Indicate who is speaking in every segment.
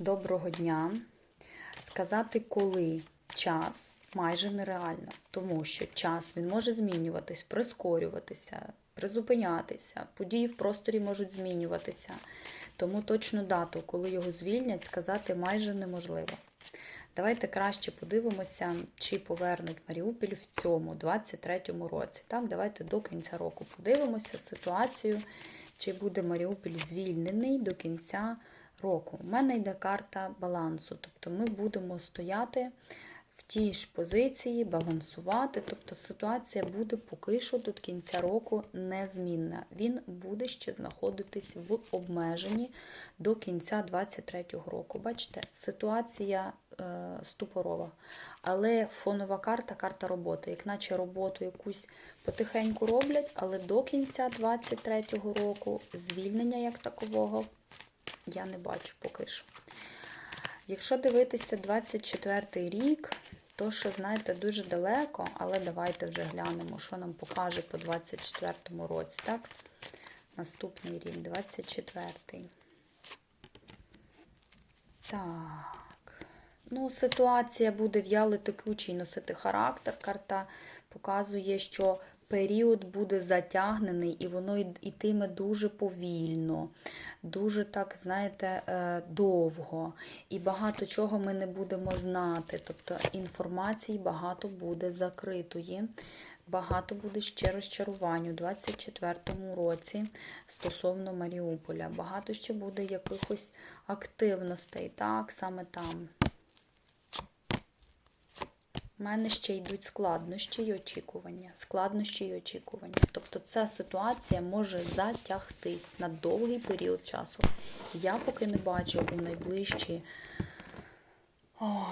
Speaker 1: Доброго дня. Сказати, коли час майже нереально, тому що час він може змінюватись, прискорюватися, призупинятися, події в просторі можуть змінюватися. Тому точну дату, коли його звільнять, сказати майже неможливо. Давайте краще подивимося, чи повернуть Маріуполь в цьому 23-му році. Так, давайте до кінця року подивимося ситуацію, чи буде Маріуполь звільнений до кінця року. У мене йде карта балансу, тобто ми будемо стояти в тій ж позиції, балансувати. Тобто ситуація буде поки що до кінця року незмінна. Він буде ще знаходитись в обмеженні до кінця 23-го року. Бачите, ситуація е, ступорова. Але фонова карта карта роботи. Як наче роботу якусь потихеньку роблять, але до кінця 23-го року звільнення як такового я не бачу поки що. Якщо дивитися 24 рік, то що, знаєте, дуже далеко, але давайте вже глянемо, що нам покаже по 24 році, так? Наступний рік, 24-й. Так. Ну, ситуація буде в'яли текучий носити характер. Карта показує, що період буде затягнений, і воно йтиме дуже повільно, дуже так, знаєте, е, довго. І багато чого ми не будемо знати. Тобто інформації багато буде закритої. Багато буде ще розчарувань у 24-му році стосовно Маріуполя. Багато ще буде якихось активностей, так, саме там. У мене ще йдуть складнощі й очікування. Складнощі й очікування. Тобто ця ситуація може затягтись на довгий період часу. Я поки не бачу у найближчі о,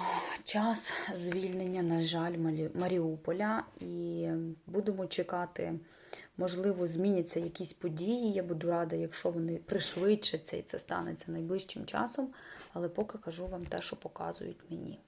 Speaker 1: час звільнення, на жаль, Маріуполя. І будемо чекати, можливо, зміняться якісь події. Я буду рада, якщо вони пришвидшаться і це станеться найближчим часом. Але поки кажу вам те, що показують мені.